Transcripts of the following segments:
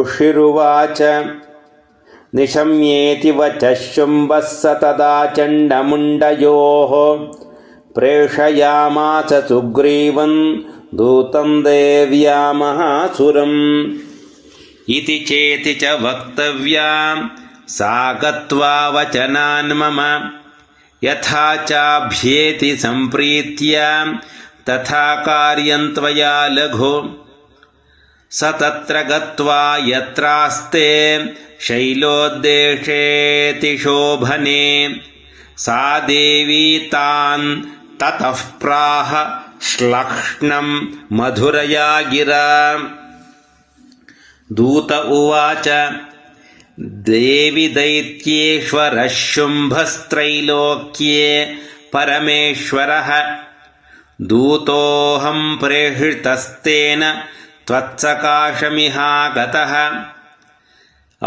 ऋषिरुवाच। निशम्येति वचः शुम्भः स तदा चण्डमुण्डयोः। प्रेषयामास सुग्रीवम् दूतं देव्या महासुरम् इति चेति च वक्तव्या। सा गत्वा वचनान् मम। यथा चाभ्येति सम्प्रीत्या। तथा कार्यं त्वया लघु स तत्र गत्वा यत्रास्ते शैलोद्देशेति शोभने। सा देवी तान् ततः प्राह श्लक्ष्णं मधुरया गिरा दूत उवाच देवि दैत्येश्वरः शुम्भस्त्रैलोक्ये परमेश्वरः। दूतोऽहं प्रेषितस्तेन त्वत्सकाशमिहागतः।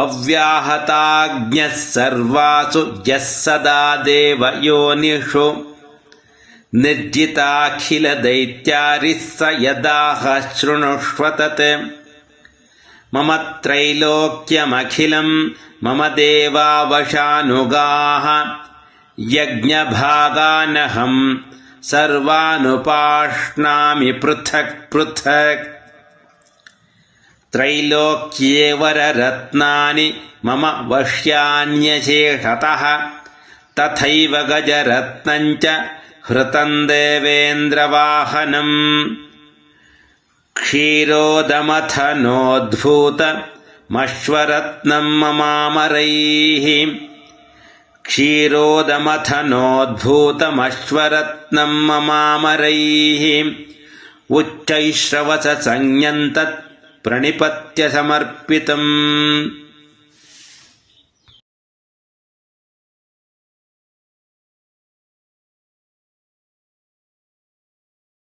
अव्याहताज्ञः सर्वासु यः सदा देवयोनिषु। निर्जिताखिलदैत्यारिः स यदाह शृणुष्व तत्। मम त्रैलोक्यमखिलं मम देवावशानुगाः। यज्ञभागानहं सर्वानुपाश्नामि पृथक् पृथक् त्रैलोक्ये वररत्नानि मम वश्यान्यशेषतः। तथैव गजरत्नञ्च हृतं देवेन्द्रवाहनम्। क्षीरोदमथनोद्भूतमश्वरत्नं ममामरैः। क्षीरोदमथनोद्भूतमश्वरत्नं ममामरैः। उच्चैश्रवससंज्ञन्तत् प्रणिपत्य समर्पितम्